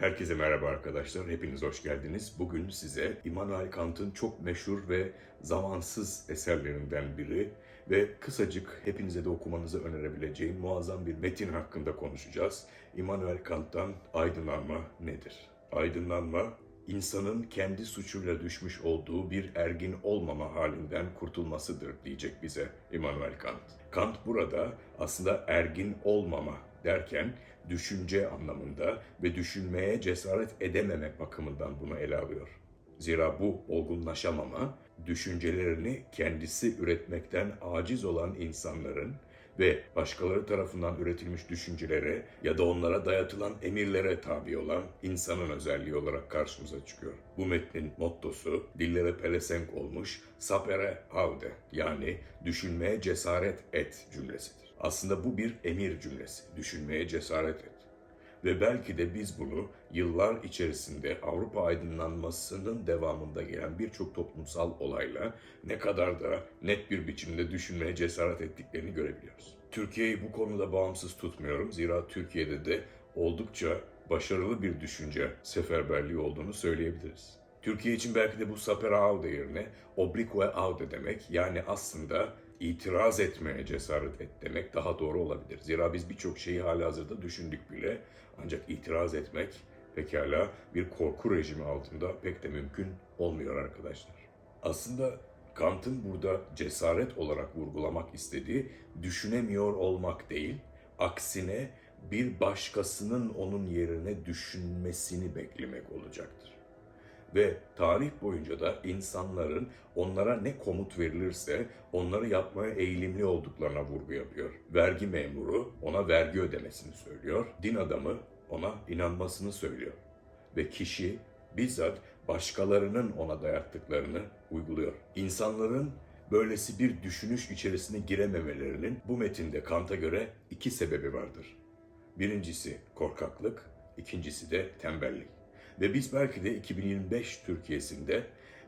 Herkese merhaba arkadaşlar, hepiniz hoş geldiniz. Bugün size Immanuel Kant'ın çok meşhur ve zamansız eserlerinden biri ve kısacık hepinize de okumanızı önerebileceğim muazzam bir metin hakkında konuşacağız. Immanuel Kant'tan aydınlanma nedir? Aydınlanma, insanın kendi suçuyla düşmüş olduğu bir ergin olmama halinden kurtulmasıdır diyecek bize Immanuel Kant. Kant burada aslında ergin olmama derken düşünce anlamında ve düşünmeye cesaret edememek bakımından bunu ele alıyor. Zira bu olgunlaşamama, düşüncelerini kendisi üretmekten aciz olan insanların ve başkaları tarafından üretilmiş düşüncelere ya da onlara dayatılan emirlere tabi olan insanın özelliği olarak karşımıza çıkıyor. Bu metnin mottosu dillere pelesenk olmuş sapere aude yani düşünmeye cesaret et cümlesidir. Aslında bu bir emir cümlesi. Düşünmeye cesaret et. Ve belki de biz bunu yıllar içerisinde Avrupa aydınlanmasının devamında gelen birçok toplumsal olayla ne kadar da net bir biçimde düşünmeye cesaret ettiklerini görebiliyoruz. Türkiye'yi bu konuda bağımsız tutmuyorum. Zira Türkiye'de de oldukça başarılı bir düşünce seferberliği olduğunu söyleyebiliriz. Türkiye için belki de bu sapere aude yerine oblique aude demek yani aslında itiraz etmeye cesaret et demek daha doğru olabilir. Zira biz birçok şeyi halihazırda düşündük bile ancak itiraz etmek pekala bir korku rejimi altında pek de mümkün olmuyor arkadaşlar. Aslında Kant'ın burada cesaret olarak vurgulamak istediği düşünemiyor olmak değil, aksine bir başkasının onun yerine düşünmesini beklemek olacaktır. Ve tarih boyunca da insanların onlara ne komut verilirse onları yapmaya eğilimli olduklarına vurgu yapıyor. Vergi memuru ona vergi ödemesini söylüyor. Din adamı ona inanmasını söylüyor. Ve kişi bizzat başkalarının ona dayattıklarını uyguluyor. İnsanların böylesi bir düşünüş içerisine girememelerinin bu metinde Kant'a göre iki sebebi vardır. Birincisi korkaklık, ikincisi de tembellik. Ve biz belki de 2025 Türkiye'sinde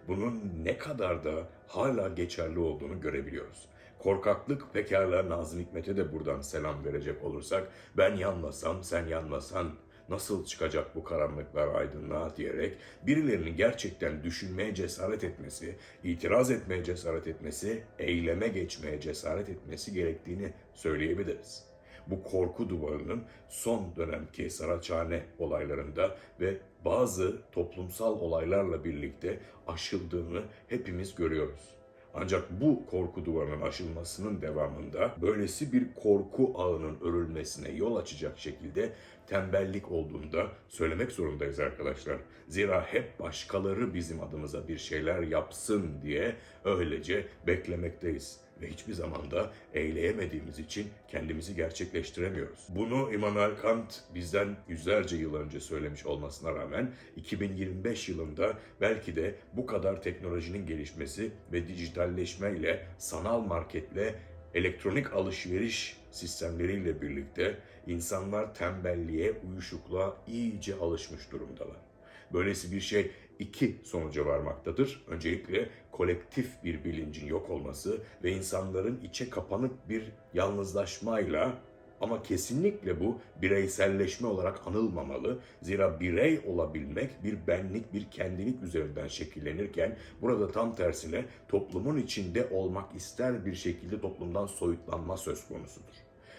bunun ne kadar da hala geçerli olduğunu görebiliyoruz. Korkaklık pekala Nazım Hikmet'e de buradan selam verecek olursak ben yanmasam sen yanmasan nasıl çıkacak bu karanlıklar aydınlığa diyerek birilerinin gerçekten düşünmeye cesaret etmesi, itiraz etmeye cesaret etmesi, eyleme geçmeye cesaret etmesi gerektiğini söyleyebiliriz bu korku duvarının son dönemki Saraçhane olaylarında ve bazı toplumsal olaylarla birlikte aşıldığını hepimiz görüyoruz. Ancak bu korku duvarının aşılmasının devamında böylesi bir korku ağının örülmesine yol açacak şekilde tembellik olduğunu da söylemek zorundayız arkadaşlar. Zira hep başkaları bizim adımıza bir şeyler yapsın diye öylece beklemekteyiz ve hiçbir zaman da eyleyemediğimiz için kendimizi gerçekleştiremiyoruz. Bunu Immanuel Kant bizden yüzlerce yıl önce söylemiş olmasına rağmen 2025 yılında belki de bu kadar teknolojinin gelişmesi ve dijitalleşme ile sanal marketle elektronik alışveriş sistemleriyle birlikte insanlar tembelliğe, uyuşukluğa iyice alışmış durumdalar. Böylesi bir şey iki sonuca varmaktadır. Öncelikle kolektif bir bilincin yok olması ve insanların içe kapanık bir yalnızlaşmayla ama kesinlikle bu bireyselleşme olarak anılmamalı. Zira birey olabilmek bir benlik, bir kendilik üzerinden şekillenirken burada tam tersine toplumun içinde olmak ister bir şekilde toplumdan soyutlanma söz konusudur.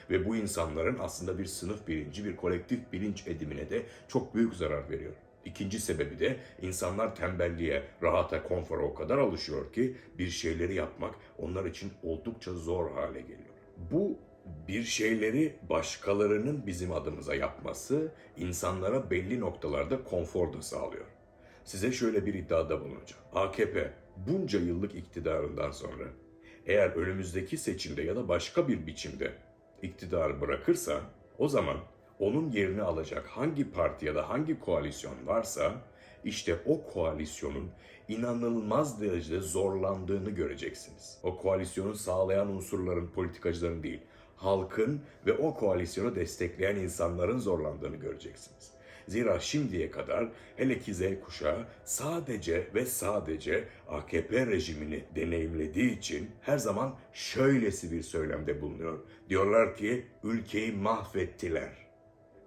Ve bu insanların aslında bir sınıf bilinci, bir kolektif bilinç edimine de çok büyük zarar veriyor. İkinci sebebi de insanlar tembelliğe, rahata, konfora o kadar alışıyor ki bir şeyleri yapmak onlar için oldukça zor hale geliyor. Bu bir şeyleri başkalarının bizim adımıza yapması insanlara belli noktalarda konfor da sağlıyor. Size şöyle bir iddiada bulunacağım. AKP bunca yıllık iktidarından sonra eğer önümüzdeki seçimde ya da başka bir biçimde iktidarı bırakırsa o zaman onun yerini alacak hangi parti ya da hangi koalisyon varsa işte o koalisyonun inanılmaz derecede zorlandığını göreceksiniz. O koalisyonu sağlayan unsurların, politikacıların değil, halkın ve o koalisyonu destekleyen insanların zorlandığını göreceksiniz. Zira şimdiye kadar hele ki Z kuşağı sadece ve sadece AKP rejimini deneyimlediği için her zaman şöylesi bir söylemde bulunuyor. Diyorlar ki ülkeyi mahvettiler.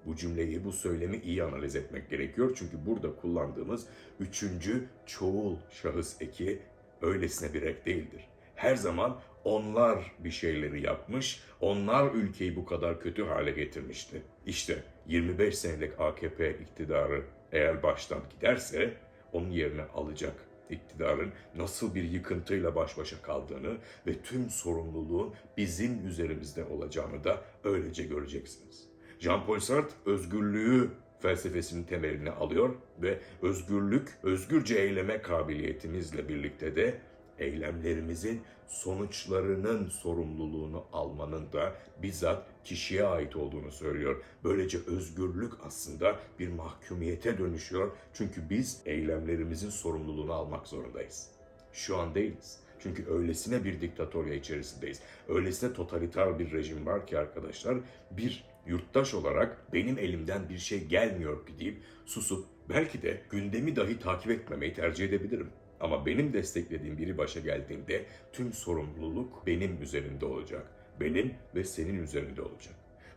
Bu cümleyi, bu söylemi iyi analiz etmek gerekiyor. Çünkü burada kullandığımız üçüncü çoğul şahıs eki öylesine bir ek değildir. Her zaman onlar bir şeyleri yapmış, onlar ülkeyi bu kadar kötü hale getirmişti. İşte 25 senelik AKP iktidarı eğer baştan giderse onun yerine alacak iktidarın nasıl bir yıkıntıyla baş başa kaldığını ve tüm sorumluluğun bizim üzerimizde olacağını da öylece göreceksiniz. Jean-Paul Sartre özgürlüğü felsefesinin temelini alıyor ve özgürlük, özgürce eyleme kabiliyetimizle birlikte de eylemlerimizin sonuçlarının sorumluluğunu almanın da bizzat kişiye ait olduğunu söylüyor. Böylece özgürlük aslında bir mahkumiyete dönüşüyor. Çünkü biz eylemlerimizin sorumluluğunu almak zorundayız. Şu an değiliz. Çünkü öylesine bir diktatorya içerisindeyiz. Öylesine totaliter bir rejim var ki arkadaşlar bir yurttaş olarak benim elimden bir şey gelmiyor ki deyip susup belki de gündemi dahi takip etmemeyi tercih edebilirim. Ama benim desteklediğim biri başa geldiğinde tüm sorumluluk benim üzerimde olacak. Benim ve senin üzerinde olacak.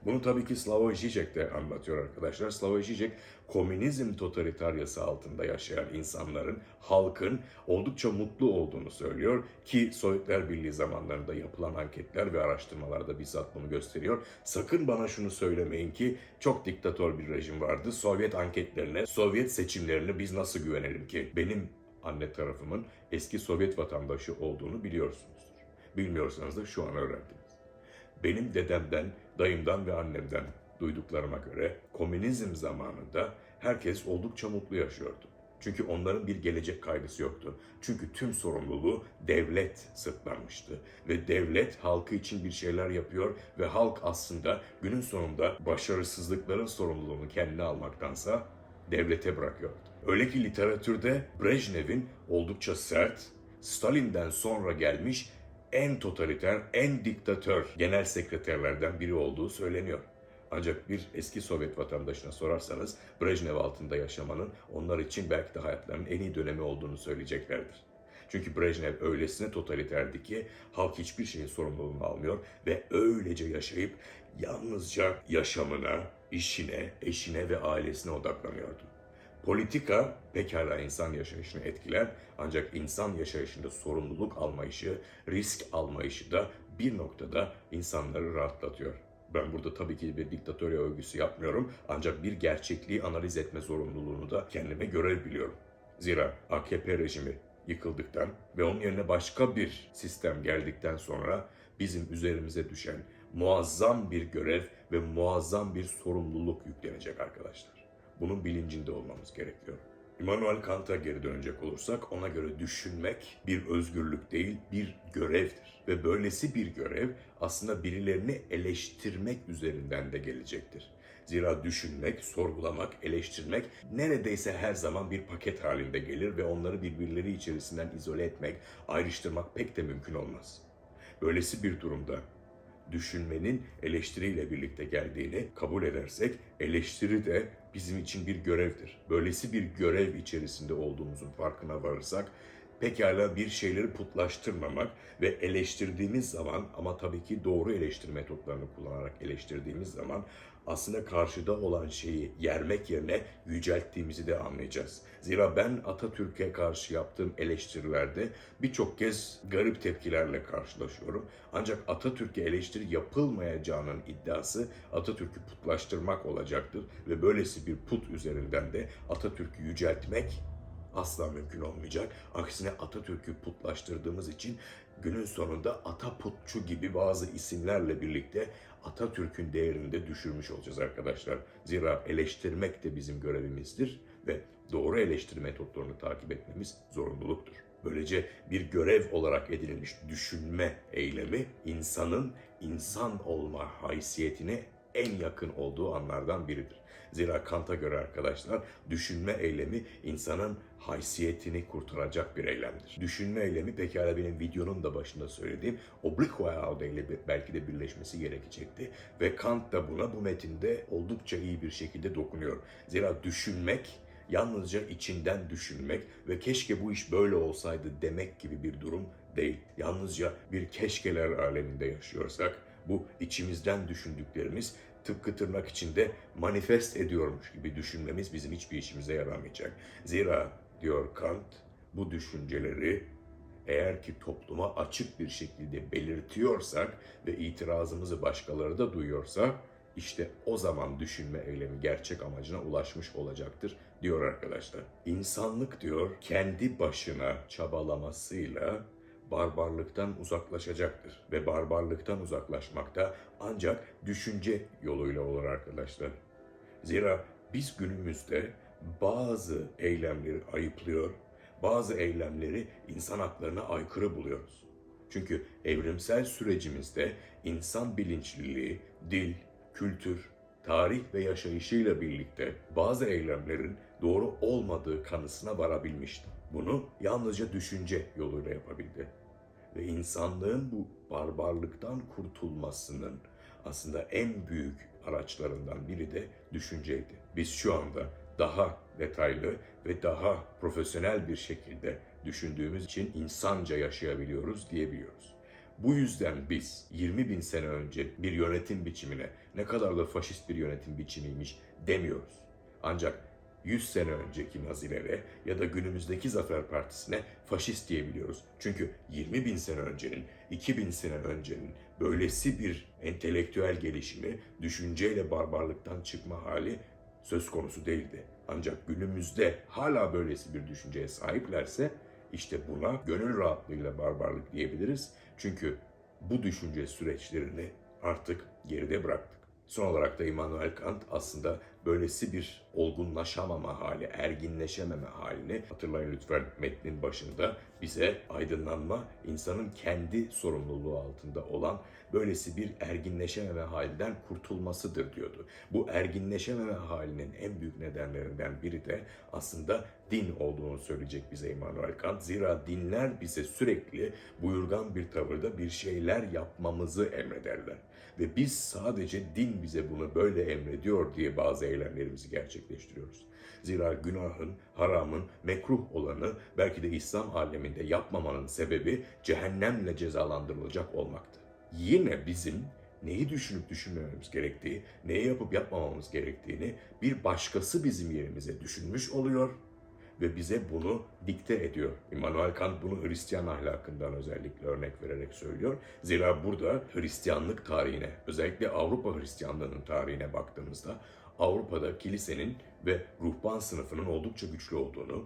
Bunu tabii ki Slavoj Žižek de anlatıyor arkadaşlar. Slavoj Žižek komünizm totalitaryası altında yaşayan insanların, halkın oldukça mutlu olduğunu söylüyor ki Sovyetler Birliği zamanlarında yapılan anketler ve araştırmalarda bizzat bunu gösteriyor. Sakın bana şunu söylemeyin ki çok diktatör bir rejim vardı. Sovyet anketlerine, Sovyet seçimlerine biz nasıl güvenelim ki? Benim anne tarafımın eski Sovyet vatandaşı olduğunu biliyorsunuzdur. Bilmiyorsanız da şu an öğrendiniz. Benim dedemden, dayımdan ve annemden duyduklarıma göre komünizm zamanında herkes oldukça mutlu yaşıyordu. Çünkü onların bir gelecek kaygısı yoktu. Çünkü tüm sorumluluğu devlet sırtlanmıştı. Ve devlet halkı için bir şeyler yapıyor ve halk aslında günün sonunda başarısızlıkların sorumluluğunu kendine almaktansa devlete bırakıyordu. Öyle ki literatürde Brejnev'in oldukça sert, Stalin'den sonra gelmiş en totaliter, en diktatör genel sekreterlerden biri olduğu söyleniyor. Ancak bir eski Sovyet vatandaşına sorarsanız Brejnev altında yaşamanın onlar için belki de hayatlarının en iyi dönemi olduğunu söyleyeceklerdir. Çünkü Brejnev öylesine totaliterdi ki halk hiçbir şeyin sorumluluğunu almıyor ve öylece yaşayıp yalnızca yaşamına, işine, eşine ve ailesine odaklanıyordu. Politika pekala insan yaşayışını etkiler ancak insan yaşayışında sorumluluk almayışı, risk almayışı da bir noktada insanları rahatlatıyor. Ben burada tabii ki bir diktatörya övgüsü yapmıyorum ancak bir gerçekliği analiz etme zorunluluğunu da kendime görev biliyorum. Zira AKP rejimi yıkıldıktan ve onun yerine başka bir sistem geldikten sonra bizim üzerimize düşen muazzam bir görev ve muazzam bir sorumluluk yüklenecek arkadaşlar. Bunun bilincinde olmamız gerekiyor. Immanuel Kant'a geri dönecek olursak ona göre düşünmek bir özgürlük değil bir görevdir. Ve böylesi bir görev aslında birilerini eleştirmek üzerinden de gelecektir. Zira düşünmek, sorgulamak, eleştirmek neredeyse her zaman bir paket halinde gelir ve onları birbirleri içerisinden izole etmek, ayrıştırmak pek de mümkün olmaz. Böylesi bir durumda düşünmenin eleştiriyle birlikte geldiğini kabul edersek eleştiri de bizim için bir görevdir. Böylesi bir görev içerisinde olduğumuzun farkına varırsak pekala bir şeyleri putlaştırmamak ve eleştirdiğimiz zaman ama tabii ki doğru eleştiri metotlarını kullanarak eleştirdiğimiz zaman aslında karşıda olan şeyi yermek yerine yücelttiğimizi de anlayacağız. Zira ben Atatürk'e karşı yaptığım eleştirilerde birçok kez garip tepkilerle karşılaşıyorum. Ancak Atatürk'e eleştiri yapılmayacağının iddiası Atatürk'ü putlaştırmak olacaktır ve böylesi bir put üzerinden de Atatürk'ü yüceltmek asla mümkün olmayacak. Aksine Atatürk'ü putlaştırdığımız için günün sonunda Ataputçu gibi bazı isimlerle birlikte Atatürk'ün değerini de düşürmüş olacağız arkadaşlar. Zira eleştirmek de bizim görevimizdir ve doğru eleştiri metotlarını takip etmemiz zorunluluktur. Böylece bir görev olarak edinilmiş düşünme eylemi insanın insan olma haysiyetine en yakın olduğu anlardan biridir. Zira Kant'a göre arkadaşlar düşünme eylemi insanın haysiyetini kurtaracak bir eylemdir. Düşünme eylemi pekala benim videonun da başında söylediğim oblique aude ile belki de birleşmesi gerekecekti. Ve Kant da buna bu metinde oldukça iyi bir şekilde dokunuyor. Zira düşünmek yalnızca içinden düşünmek ve keşke bu iş böyle olsaydı demek gibi bir durum değil. Yalnızca bir keşkeler aleminde yaşıyorsak bu içimizden düşündüklerimiz tıpkı tırnak içinde manifest ediyormuş gibi düşünmemiz bizim hiçbir işimize yaramayacak. Zira diyor Kant bu düşünceleri eğer ki topluma açık bir şekilde belirtiyorsak ve itirazımızı başkaları da duyuyorsa işte o zaman düşünme eylemi gerçek amacına ulaşmış olacaktır diyor arkadaşlar. İnsanlık diyor kendi başına çabalamasıyla barbarlıktan uzaklaşacaktır. Ve barbarlıktan uzaklaşmakta ancak düşünce yoluyla olur arkadaşlar. Zira biz günümüzde bazı eylemleri ayıplıyor, bazı eylemleri insan haklarına aykırı buluyoruz. Çünkü evrimsel sürecimizde insan bilinçliliği, dil, kültür, tarih ve yaşayışıyla birlikte bazı eylemlerin doğru olmadığı kanısına varabilmişti. Bunu yalnızca düşünce yoluyla yapabildi. Ve insanlığın bu barbarlıktan kurtulmasının aslında en büyük araçlarından biri de düşünceydi. Biz şu anda daha detaylı ve daha profesyonel bir şekilde düşündüğümüz için insanca yaşayabiliyoruz diyebiliyoruz. Bu yüzden biz 20 bin sene önce bir yönetim biçimine ne kadar da faşist bir yönetim biçimiymiş demiyoruz. Ancak 100 sene önceki Nazilere ya da günümüzdeki Zafer Partisi'ne faşist diyebiliyoruz. Çünkü 20 bin sene öncenin, 2000 sene öncenin böylesi bir entelektüel gelişimi, düşünceyle barbarlıktan çıkma hali söz konusu değildi. Ancak günümüzde hala böylesi bir düşünceye sahiplerse işte buna gönül rahatlığıyla barbarlık diyebiliriz. Çünkü bu düşünce süreçlerini artık geride bıraktık. Son olarak da Immanuel Kant aslında böylesi bir olgunlaşamama hali, erginleşememe halini hatırlayın lütfen metnin başında bize aydınlanma insanın kendi sorumluluğu altında olan böylesi bir erginleşememe halinden kurtulmasıdır diyordu. Bu erginleşememe halinin en büyük nedenlerinden biri de aslında din olduğunu söyleyecek bize Immanuel Kant. Zira dinler bize sürekli buyurgan bir tavırda bir şeyler yapmamızı emrederler. Ve biz sadece din bize bunu böyle emrediyor diye bazı eylemlerimizi gerçekleştiriyoruz. Zira günahın, haramın, mekruh olanı belki de İslam aleminde yapmamanın sebebi cehennemle cezalandırılacak olmaktı. Yine bizim neyi düşünüp düşünmememiz gerektiği, neyi yapıp yapmamamız gerektiğini bir başkası bizim yerimize düşünmüş oluyor ve bize bunu dikte ediyor. Immanuel Kant bunu Hristiyan ahlakından özellikle örnek vererek söylüyor. Zira burada Hristiyanlık tarihine, özellikle Avrupa Hristiyanlığının tarihine baktığımızda Avrupa'da kilisenin ve ruhban sınıfının oldukça güçlü olduğunu,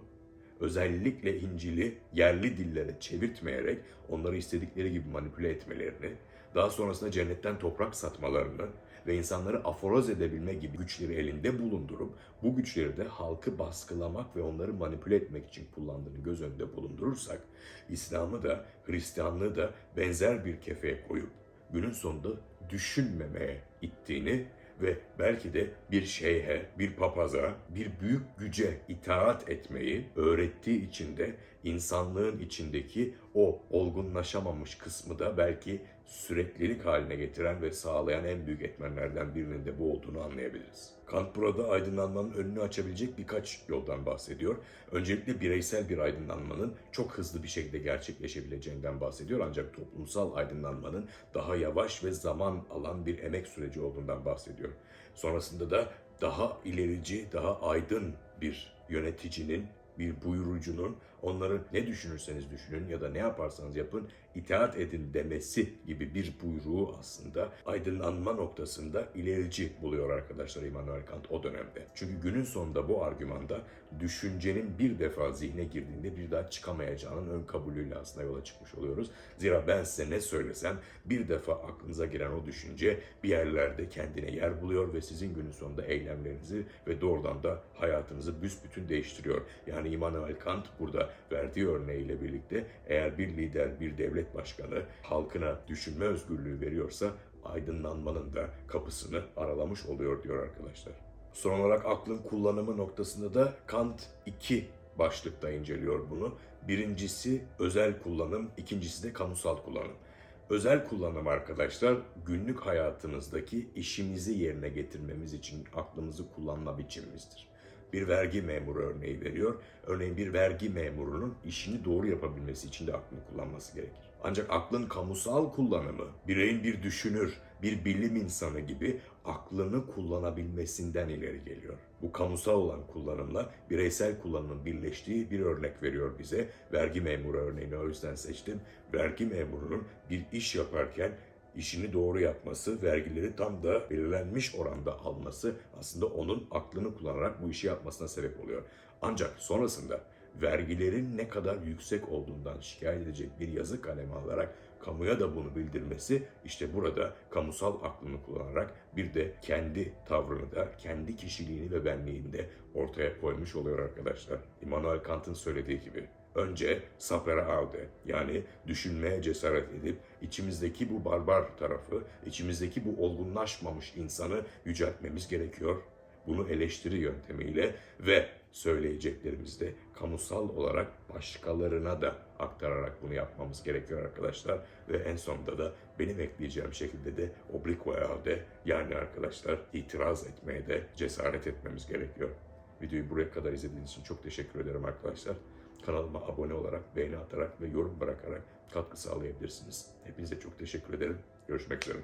özellikle İncil'i yerli dillere çevirtmeyerek onları istedikleri gibi manipüle etmelerini, daha sonrasında cennetten toprak satmalarını ve insanları aforoz edebilme gibi güçleri elinde bulundurup bu güçleri de halkı baskılamak ve onları manipüle etmek için kullandığını göz önünde bulundurursak İslam'ı da Hristiyanlığı da benzer bir kefeye koyup günün sonunda düşünmemeye ittiğini ve belki de bir şeyhe, bir papaza, bir büyük güce itaat etmeyi öğrettiği için de insanlığın içindeki o olgunlaşamamış kısmı da belki süreklilik haline getiren ve sağlayan en büyük etmenlerden birinin de bu olduğunu anlayabiliriz. Kant burada aydınlanmanın önünü açabilecek birkaç yoldan bahsediyor. Öncelikle bireysel bir aydınlanmanın çok hızlı bir şekilde gerçekleşebileceğinden bahsediyor. Ancak toplumsal aydınlanmanın daha yavaş ve zaman alan bir emek süreci olduğundan bahsediyor. Sonrasında da daha ilerici, daha aydın bir yöneticinin, bir buyurucunun onları ne düşünürseniz düşünün ya da ne yaparsanız yapın itaat edin demesi gibi bir buyruğu aslında aydınlanma noktasında ilerici buluyor arkadaşlar Immanuel Kant o dönemde. Çünkü günün sonunda bu argümanda düşüncenin bir defa zihne girdiğinde bir daha çıkamayacağının ön kabulüyle aslında yola çıkmış oluyoruz. Zira ben size ne söylesem bir defa aklınıza giren o düşünce bir yerlerde kendine yer buluyor ve sizin günün sonunda eylemlerinizi ve doğrudan da hayatınızı büsbütün değiştiriyor. Yani Immanuel Kant burada verdiği örneğiyle birlikte eğer bir lider, bir devlet başkanı halkına düşünme özgürlüğü veriyorsa aydınlanmanın da kapısını aralamış oluyor diyor arkadaşlar. Son olarak aklın kullanımı noktasında da Kant iki başlıkta inceliyor bunu. Birincisi özel kullanım, ikincisi de kamusal kullanım. Özel kullanım arkadaşlar günlük hayatımızdaki işimizi yerine getirmemiz için aklımızı kullanma biçimimizdir bir vergi memuru örneği veriyor. Örneğin bir vergi memurunun işini doğru yapabilmesi için de aklını kullanması gerekir. Ancak aklın kamusal kullanımı, bireyin bir düşünür, bir bilim insanı gibi aklını kullanabilmesinden ileri geliyor. Bu kamusal olan kullanımla bireysel kullanımın birleştiği bir örnek veriyor bize. Vergi memuru örneğini o yüzden seçtim. Vergi memurunun bir iş yaparken işini doğru yapması, vergileri tam da belirlenmiş oranda alması aslında onun aklını kullanarak bu işi yapmasına sebep oluyor. Ancak sonrasında vergilerin ne kadar yüksek olduğundan şikayet edecek bir yazı kalemi alarak kamuya da bunu bildirmesi işte burada kamusal aklını kullanarak bir de kendi tavrını da kendi kişiliğini ve benliğini de ortaya koymuş oluyor arkadaşlar. Immanuel Kant'ın söylediği gibi önce sapere aude yani düşünmeye cesaret edip içimizdeki bu barbar tarafı, içimizdeki bu olgunlaşmamış insanı yüceltmemiz gerekiyor. Bunu eleştiri yöntemiyle ve söyleyeceklerimizde kamusal olarak başkalarına da aktararak bunu yapmamız gerekiyor arkadaşlar. Ve en sonunda da benim ekleyeceğim şekilde de obliqueade yani arkadaşlar itiraz etmeye de cesaret etmemiz gerekiyor. Videoyu buraya kadar izlediğiniz için çok teşekkür ederim arkadaşlar. Kanalıma abone olarak, beğeni atarak ve yorum bırakarak katkı sağlayabilirsiniz. Hepinize çok teşekkür ederim. Görüşmek üzere.